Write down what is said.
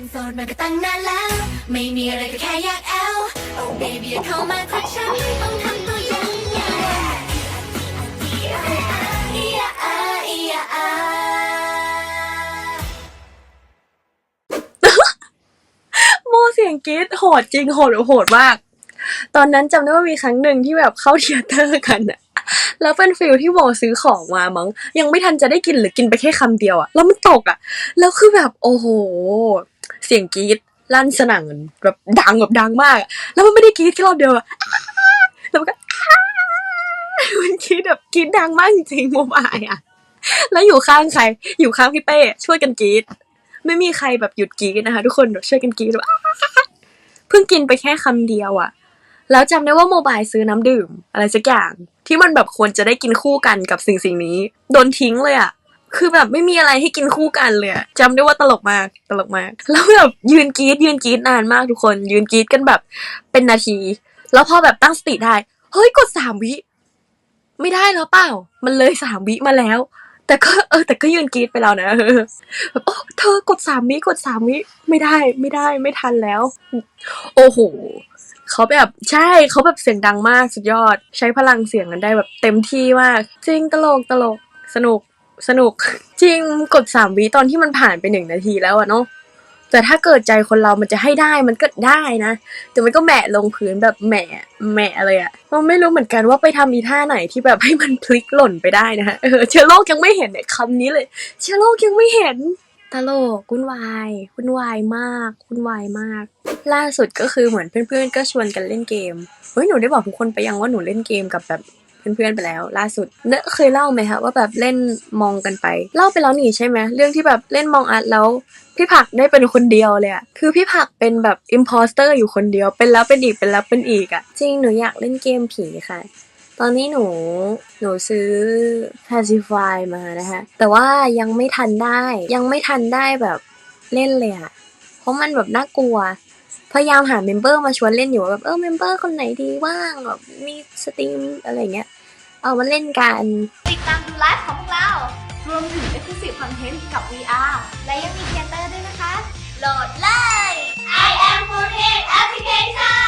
เป็นโสดมาก็ตั้งนานแล้ว ไม่มีอะไรก็แค่อยากแอล Oh baby อย่าเข้ามาทักฉันต้องทำตัวยังไงอีอะอีอะอาโมเสียงกรีดโหดจริงโหดโหดมาก ตอนนั้นจำได้ว่ามีครั้งหนึ่งที่แบบเข้าเทยเตอร์กันอะ แล้วเป็นฟิลที่โมซื้อของมามั้งยังไม่ทันจะได้กินหรือกินไปแค่คำเดียวอะแล้วมันตกอะแล้วคือแบบโอ้โห เสียงกรี๊ดลั่นสนั่นแบบดังแบบดังมาก แล้วมันไม่ได้กรี๊ดแค่รอบเดียวอะแล้วมันก็มันกรี๊ดแบบกรี๊ดดังมากจริงๆโมบายอะแล้วอยู่ข้างใคร อยู่ข้างพี่เป้ช่วยกันกรี๊ดไม่มีใครแบบหยุดกรี๊ดนะคะ ทุกคนช่วยกันกรี๊ดว่าเพิ่งกินไปแค่คำเดียวอะแล้วจำได้ว่าโมบายซื้อน้ำดื่ม อะไรสักอย่าง ที่มันแบบควรจะได้กินคู่กันกับสิ่งสิ่งนี้ โดนทิ้งเลยอะคือแบบไม่มีอะไรให้กินคู่กันเลยอะจำได้ว่าตลกมากตลกมาก แล้วแบบยืนกรีดยืนกรีดนานมากทุกคน ยืนกรีดกันแบบเป็นนาที แล้วพอแบบตั้งสติได้เฮ้ยกดสามวิ ไม่ได้แล้วเปล่า มันเลยสามวิมาแล้ว แต่ก็เออแต่ก็ยืนกรีดไปแล้วนะแบบโอ้เธอกดสามวิกดสามวิไม่ได้ไม่ได้ไม่ทันแล้ว โอ้โห เขาแบบใช่เขาแบบเสียงดังมากสุดยอด ใช้พลังเสียงกันได้แบบเต็มที่มาก จริงตลกตลกสนุกสนุก จริงกดสามวิตอนที่มันผ่านไปหนึ่งนาทีแล้วอะเนาะแต่ถ้าเกิดใจคนเรามันจะให้ได้มันก็ได้นะ แต่มันก็แหมะลงพื้นแบบแหมะแหมะเลยอะเราไม่รู้เหมือนกันว่าไปทำอีท่าไหนที่แบบให้มันพลิกหล่นไปได้นะฮะเออเชื้อโรคยังไม่เห็นเนี่ยคำนี้เลย เชื้อโรคยังไม่เห็นตลกวุ่นวายวุ่นวายมากวุ่นวายมาก ล่าสุดก็คือเหมือนเพื่อนๆ ก็ชวนกันเล่นเกม เฮ้ยหนูได้บอกทุกคนไปยังว่าหนูเล่นเกมกับแบบเพื่อนๆไปแล้ว ล่าสุดเนอะเคยเล่าไหมคะว่าแบบเล่นมองกันไป เล่าไปแล้วนี่ใช่ไหมเรื่องที่แบบเล่นมองอัดแล้วพี่ผักได้เป็นคนเดียวเลยอะคือพี่ผักเป็นแบบอิมพอสเตอร์อยู่คนเดียวเป็นแล้วเป็นอีกเป็นแล้วเป็นอีกอะจริงหนูอยากเล่นเกมผีค่ะ ตอนนี้หนูหนูซื้อ Pacify มานะคะแต่ว่ายังไม่ทันได้ยังไม่ทันได้แบบเล่นเลยอะเพราะมันแบบน่ากลัว พยายามหาเมมเบอร์มาชวนเล่นอยู่ว่าแบบเออเมมเบอร์คนไหนดีว่างแบบมีสตรีมอะไรเงี้ย เอามาเล่นกัน ติดตามดูไลฟ์ของพวกเรา รวมถึง Exclusive Content กับ VR และยังมีเทเตอร์ด้วยนะคะ โหลดเลย I am 4 Application